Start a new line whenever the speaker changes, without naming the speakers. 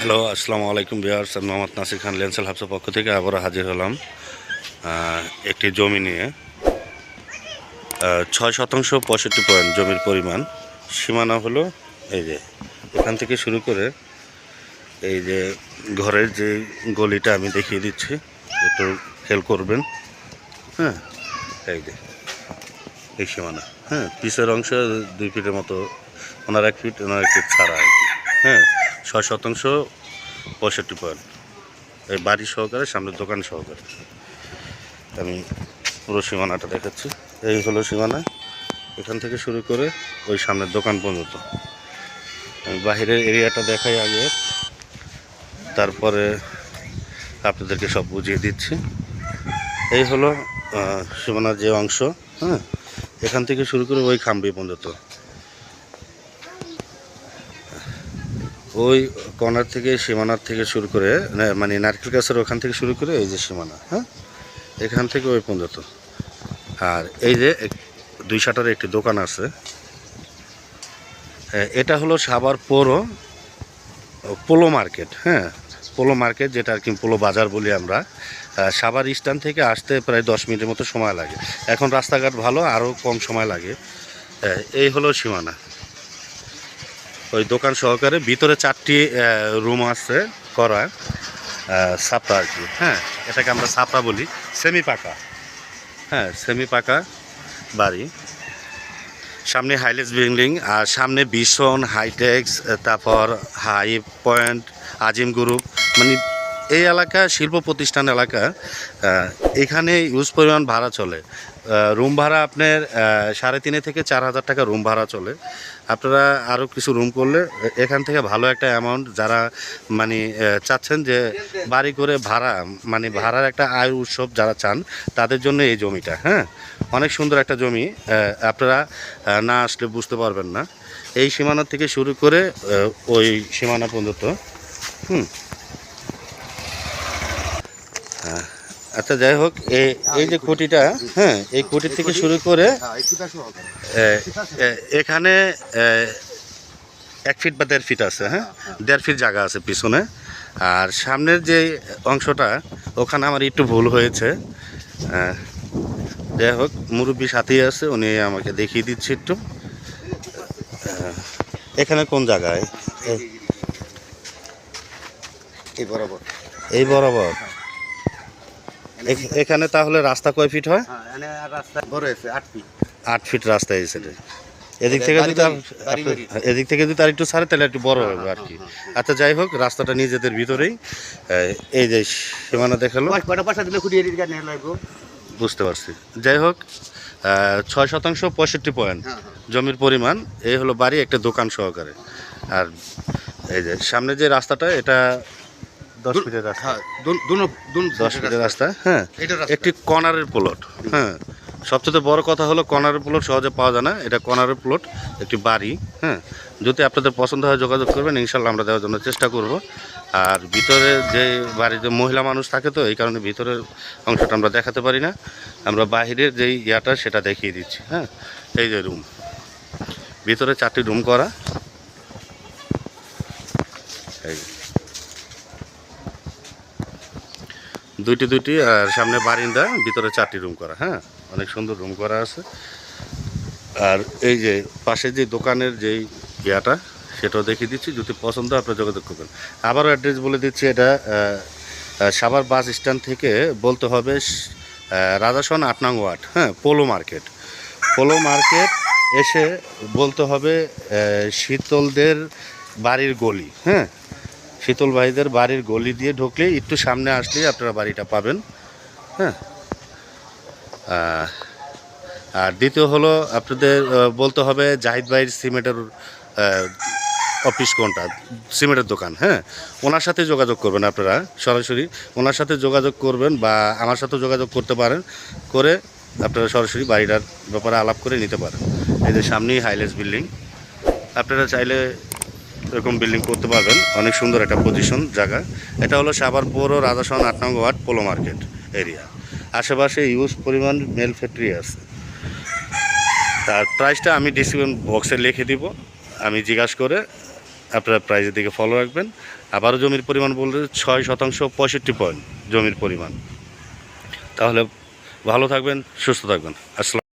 Hello, আসসালামু আলাইকুম বিহার্স আমি মোহাম্মদ নাসির খান, লেন্সেল হাফসের পক্ষ থেকে আবারও হাজির হলাম একটি জমি নিয়ে। ছয় শতাংশ পঁয়ষট্টি পয়েন্ট জমির পরিমাণ। সীমানা হলো এই যে, এখান থেকে শুরু করে এই যে ঘরের যে গলিটা আমি দেখিয়ে দিচ্ছি, একটু খেয়াল করবেন। হ্যাঁ এই যে, এই সীমানা। হ্যাঁ পিসের অংশ দুই ফিটের মতো, ওনার এক ফিট, ওনার এক ফিট ছাড়া আর কি। হ্যাঁ ছয় শতাংশ পঁয়ষট্টি পয়েন্ট। এই বাড়ি সহকারে, সামনের দোকান সহকারে। আমি পুরো সীমানাটা দেখাচ্ছি। এই হলো সীমানা। এখান থেকে শুরু করে ওই সামনের দোকান পর্যন্ত। আমি বাহিরের এরিয়াটা দেখাই আগে। তারপরে আপনাদেরকে সব বুঝিয়ে দিচ্ছি। এই হলো সীমানার যে অংশ হ্যাঁ এখান থেকে শুরু করে ওই খাম্বি পর্যন্ত। ওই কর্নার থেকে, সীমানার থেকে শুরু করে মানে নারকেল গাছের ওখান থেকে শুরু করে এই যে সীমানা হ্যাঁ? এখান থেকে ওই পর্যন্ত। আর এই যে দুই শাটারে একটি দোকান আছে। এটা হলো সাবার পৌর পোলো মার্কেট হ্যাঁ? পোলো মার্কেট, যেটা আর কি পোলো বাজার বলি আমরা। সাভার স্ট্যান্ড থেকে আসতে প্রায় দশ মিনিটের মতো সময় লাগে। এখন রাস্তাঘাট ভালো, আরও কম সময় লাগে। এই হলো সীমানা। ওই দোকান সহকারে ভিতরে চারটি রুম আছে করা সাপড়া আর কি। হ্যাঁ এটাকে আমরা সাপড়া বলি। সেমি পাকা হ্যাঁ সেমি পাকা বাড়ি। সামনে হাইলেস বিল্ডিং, আর সামনে ভীষণ হাইটেক্স তারপর হাই পয়েন্ট আজিম গ্রুপ মানে এই এলাকা শিল্প প্রতিষ্ঠান এলাকা এখানে ইউজ পরিমাণ ভাড়া চলে। রুম ভাড়া আপনার সাড়ে তিনে থেকে চার হাজার টাকা রুম ভাড়া চলে। আপনারা আরও কিছু রুম করলে, এখান থেকে ভালো একটা অ্যামাউন্ট যারা মানে চাচ্ছেন যে বাড়ি করে ভাড়া মানে ভাড়ার একটা আয় উৎসব যারা চান, তাদের জন্য এই জমিটা হ্যাঁ? অনেক সুন্দর একটা জমি আপনারা না আসলে বুঝতে পারবেন না। এই সীমানা থেকে শুরু করে ওই সীমানা পর্যন্ত, হুম? আচ্ছা যাই হোক এই এই যে খুঁটিটা হ্যাঁ এই খুঁটি থেকে শুরু করে এ, এখানে এক ফিট বা দেড় ফিট আছে হ্যাঁ? দেড় ফিট জায়গা আছে পিছনে। আর সামনের যে অংশটা ওখানে আমার একটু ভুল হয়েছে। যাই হোক মুরব্বী সাথেই আছে উনি আমাকে দেখিয়ে দিচ্ছে একটু। এখানে কোন জায়গায়?
এই বরাবর।
এই বরাবর। এখানে তাহলে রাস্তা কয় ফিট হয়?
হ্যাঁ এখানে আর রাস্তা বড় হয়েছে আট ফিট।
আট ফিট রাস্তা সাইডে এদিক থেকে যদি এদিক থেকে যদি আর একটু ছাড়ে তাহলে একটু বড় হবে আর কি। আচ্ছা যাই হোক রাস্তাটা নিজেদের ভিতরেই। এই, যে সীমানা দেখাল। বুঝতে পারছি। যাই হোক ছয় শতাংশ পঁয়ষট্টি পয়েন্ট।
হ্যাঁ হ্যাঁ।
জমির পরিমাণ এই হলো বাড়ি একটা দোকান সহকারে। আর এই যে সামনে যে রাস্তাটা এটা দশ ফিটের রাস্তা। দশ ফিটের হ্যাঁ? একটি কর্নারের প্লট হ্যাঁ? সবচেয়ে বড় কথা হলো কর্নারের প্লট সহজে পাওয়া যায় না এটা কর্নারের প্লট একটি বাড়ি হ্যাঁ? যদি আপনাদের পছন্দ হয় যোগাযোগ করবেন ইনশাল্লাহ আমরা দেওয়ার জন্য চেষ্টা করব। আর ভিতরে যে বাড়িতে মহিলা মানুষ থাকে তো এই কারণে ভিতরের অংশটা আমরা দেখাতে পারি না। আমরা বাহিরের যেই ইয়াটা সেটা দেখিয়ে দিচ্ছি হ্যাঁ? এই যে রুম ভিতরে চারটি রুম করা এই যে। দুইটি দুইটি, আর সামনে বারিন্দা, ভিতরে চারটি রুম করা হ্যাঁ? অনেক সুন্দর রুম করা আছে। আর এই যে পাশে যে দোকানের যেই ইয়াটা, সেটাও দেখিয়ে দিচ্ছি। যদি পছন্দ আপনারা যোগাযোগ করবেন। আবারও অ্যাড্রেস বলে দিচ্ছি, এটা সাভার বাস স্ট্যান্ড থেকে বলতে হবে রাজাসন আট নং ওয়ার্ড হ্যাঁ? Polo market. পোলো মার্কেট এসে বলতে হবে শীতলদের বাড়ির গলি হ্যাঁ? শীতল ভাইদের বাড়ির গলি দিয়ে ঢুকলে একটু সামনে আসলেই আপনারা বাড়িটা পাবেন। হ্যাঁ? আর দ্বিতীয় হলো আপনাদের বলতে হবে জাহিদ ভাইয়ের সিমেন্টের অফিস কোনটা? সিমেন্টের দোকান হ্যাঁ? ওনার সাথে যোগাযোগ করবেন আপনারা, সরাসরি। ওনার সাথে যোগাযোগ করবেন বা আমার সাথে যোগাযোগ করতে পারেন, করে আপনারা সরাসরি বাড়িটার ব্যাপারে আলাপ করে নিতে পারেন। যে সামনেই হাইলেস বিল্ডিং। আপনারা চাইলে এরকম বিল্ডিং করতে পারবেন। অনেক সুন্দর একটা পজিশন জায়গা। এটা হলো সাভার পৌর রাজাসন আট নং ওয়ার্ড, পোলো মার্কেট এরিয়া আশেপাশে ইউজ পরিমাণ মেল ফ্যাক্টরি আছে। তার প্রাইসটা আমি ডিসক্রিপশন বক্সে লিখে দিব। আমি জিজ্ঞাসা করে আপনারা প্রাইজের দিকে ফলো রাখবেন। আবারও জমির পরিমাণ বলতে ছয় শতাংশ পঁয়ষট্টি পয়েন্ট জমির পরিমাণ। তাহলে ভালো থাকবেন, সুস্থ থাকবেন। আসসালাম।